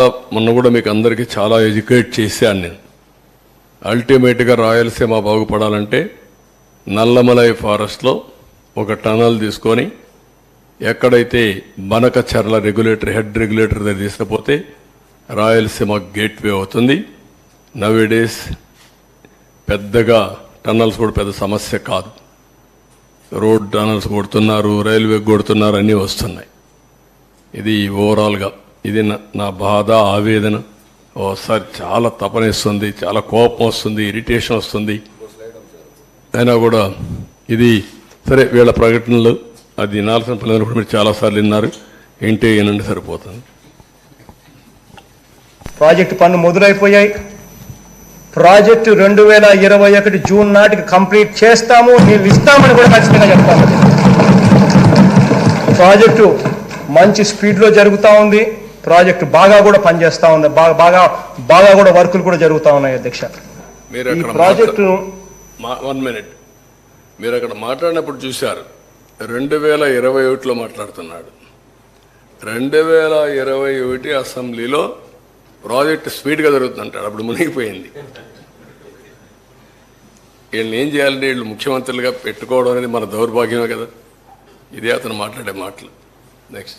మొన్న కూడా మీకు అందరికీ చాలా ఎడ్యుకేట్ చేశాను నేను. అల్టిమేట్గా రాయలసీమ బాగుపడాలంటే నల్లమలై ఫారెస్ట్లో ఒక టనల్ తీసుకొని ఎక్కడైతే బనకచర్ల రెగ్యులేటర్ హెడ్ రెగ్యులేటర్ దగ్గర తీసుకుపోతే రాయలసీమ గేట్వే అవుతుంది. నవేడేస్ పెద్దగా టన్నల్స్ కూడా పెద్ద సమస్య కాదు. రోడ్ టనల్స్ కొడుతున్నారు రైల్వే కొడుతున్నారు అన్నీ వస్తున్నాయి. ఇది ఓవరాల్గా ఇది నా- నా బాధ ఆవేదన. ఓసారి చాలా తపనేస్తుంది చాలా కోపం వస్తుంది ఇరిటేషన్ వస్తుంది. అయినా కూడా ఇది సరే వీళ్ళ ప్రకటనలు అది వినాల్సిన పిల్లలు కూడా మీరు చాలాసార్లు విన్నారు. ఏంటి వినండి సరిపోతుంది. ప్రాజెక్టు పనులు మొదలైపోయాయి. ప్రాజెక్టు రెండు వేల ఇరవై ఒకటి జూన్ నాటికి కంప్లీట్ చేస్తాము నీళ్ళు ఇస్తామని కూడా ఖచ్చితంగా చెప్తాము. ప్రాజెక్టు మంచి స్పీడ్లో జరుగుతూ ఉంది. ప్రాజెక్టు బాగా కూడా పనిచేస్తూ ఉంది. బాగా బాగా బాగా కూడా వర్కులు కూడా జరుగుతూ ఉన్నాయి అధ్యక్ష. మీరు ఈ అక్కడ ప్రాజెక్టును వన్ మినిట్. మీరు అక్కడ మాట్లాడినప్పుడు చూశారు. రెండు వేల ఇరవై ఒకటిలో మాట్లాడుతున్నాడు. రెండు వేల ఇరవై ఒకటి అసెంబ్లీలో ప్రాజెక్ట్ స్పీడ్గా జరుగుతుందంటాడు. అప్పుడు మునిగిపోయింది. వీళ్ళని ఏం చేయాలంటే వీళ్ళు ముఖ్యమంత్రులుగా పెట్టుకోవడం అనేది మన దౌర్భాగ్యమే కదా. ఇదే అతను మాట్లాడే మాటలు. నెక్స్ట్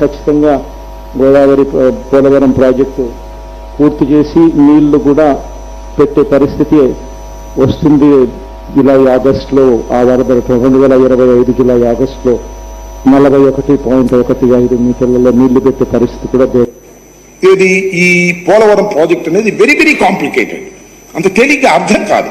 ఖచ్చితంగా గోదావరి పోలవరం ప్రాజెక్టు పూర్తి చేసి నీళ్ళు కూడా పెట్టే పరిస్థితి వస్తుంది. జులై ఆగస్టులో ఆ వరద రెండు వేల ఇరవై ఐదు జులై ఆగస్టులో నలభై ఒకటి పాయింట్ ఒకటి ఐదు మీటర్లలో నీళ్ళు పెట్టే పరిస్థితి కూడా ఇది ఈ పోలవరం ప్రాజెక్ట్ అనేది వెరీ వెరీ కాంప్లికేటెడ్. అంత తేలిగ్గా అర్థం కాదు.